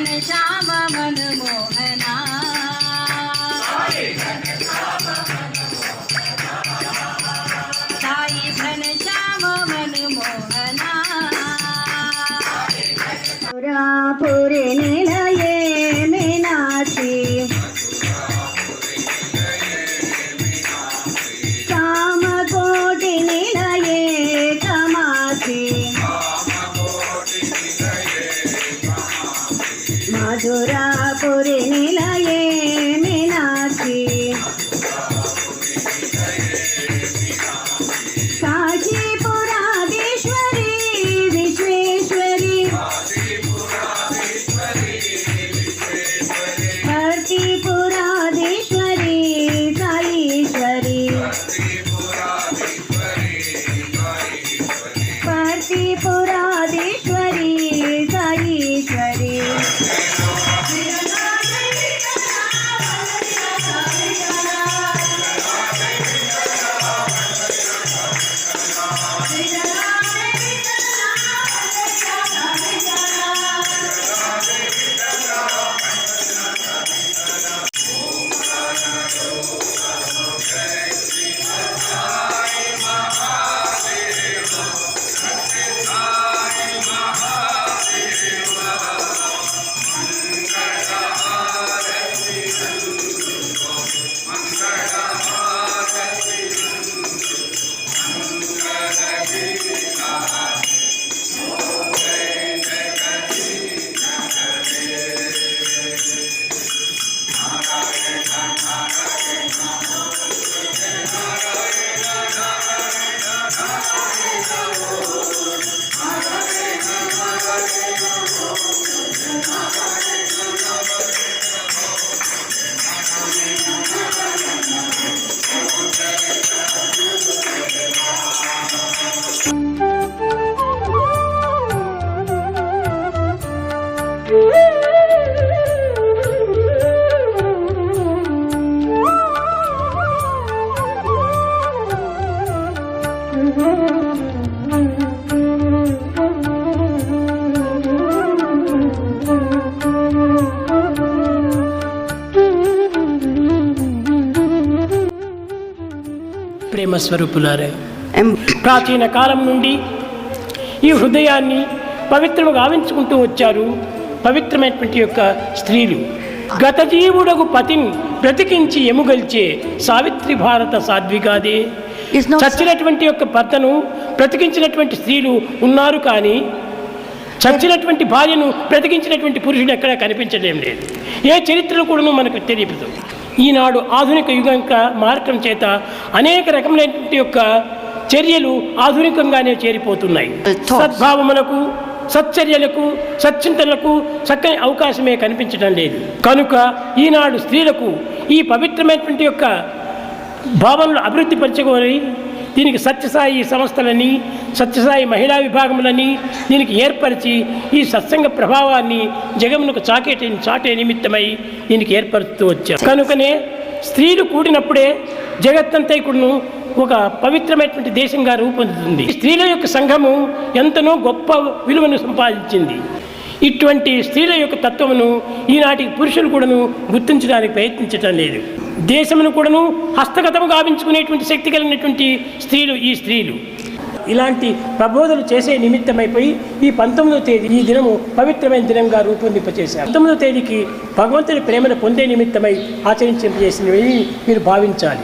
घन श्याम मनमोहना साई घन श्याम मनमोहना पूरा Madhurapuri నిలయే Take that out, take that out. ప్రేమ స్వరూపులారా ప్రాచీన కాలం నుండి ఈ హృదయాన్ని పవిత్రము గావించుకుంటూ వచ్చారు పవిత్రమైనటువంటి యొక్క స్త్రీలు. గత జీవుడకు పతిని బ్రతికించి ఎముగల్చే సావిత్రి భారత సాధ్విగాదే. Not- చచ్చినటువంటి యొక్క భర్తను బ్రతికించినటువంటి స్త్రీలు ఉన్నారు కానీ చచ్చినటువంటి భార్యను బ్రతికించినటువంటి పురుషుడు ఎక్కడా కనిపించడం లేదు. ఏ చరిత్రలు కూడా మనకు తెలియదు. ఈనాడు ఆధునిక యుగంగా మారటం చేత అనేక రకములైనటువంటి యొక్క చర్యలు ఆధునికంగానే చేరిపోతున్నాయి. సద్భావములకు సచ్చర్యలకు సచ్చింతనలకు చక్కని అవకాశమే కనిపించడం లేదు కనుక ఈనాడు స్త్రీలకు ఈ పవిత్రమైనటువంటి యొక్క భావనలు అభివృద్ధి పరచుకొని దీనికి సత్యసాయి సంస్థలని సత్యసాయి మహిళా విభాగములని దీనికి ఏర్పరిచి ఈ సత్సంగ ప్రభావాన్ని జగమునకు చాకేటి చాటే నిమిత్తమై దీనికి ఏర్పరుస్తూ వచ్చారు. కనుకనే స్త్రీలు కూడినప్పుడే జగత్తంతైకుడును ఒక పవిత్రమైనటువంటి దేశంగా రూపొందుతుంది. స్త్రీల యొక్క సంఘము ఎంతనో గొప్ప విలువను సంపాదించింది. ఇటువంటి స్త్రీల యొక్క తత్వమును ఈనాటికి పురుషులు కూడాను గుర్తించడానికి ప్రయత్నించటం లేదు. దేశమును కూడాను హస్తగతము గావించుకునేటువంటి శక్తి కలిగినటువంటి స్త్రీలు ఈ స్త్రీలు. ఇలాంటి ప్రబోధనలు చేసే నిమిత్తమైపోయి ఈ పంతొమ్మిదో తేదీ ఈ దినము పవిత్రమైన దినంగా రూపొందింపచేశారు. పంతొమ్మిదో తేదీకి భగవంతుని ప్రేమను పొందే నిమిత్తమై ఆచరించింపజేసినవి మీరు భావించాలి.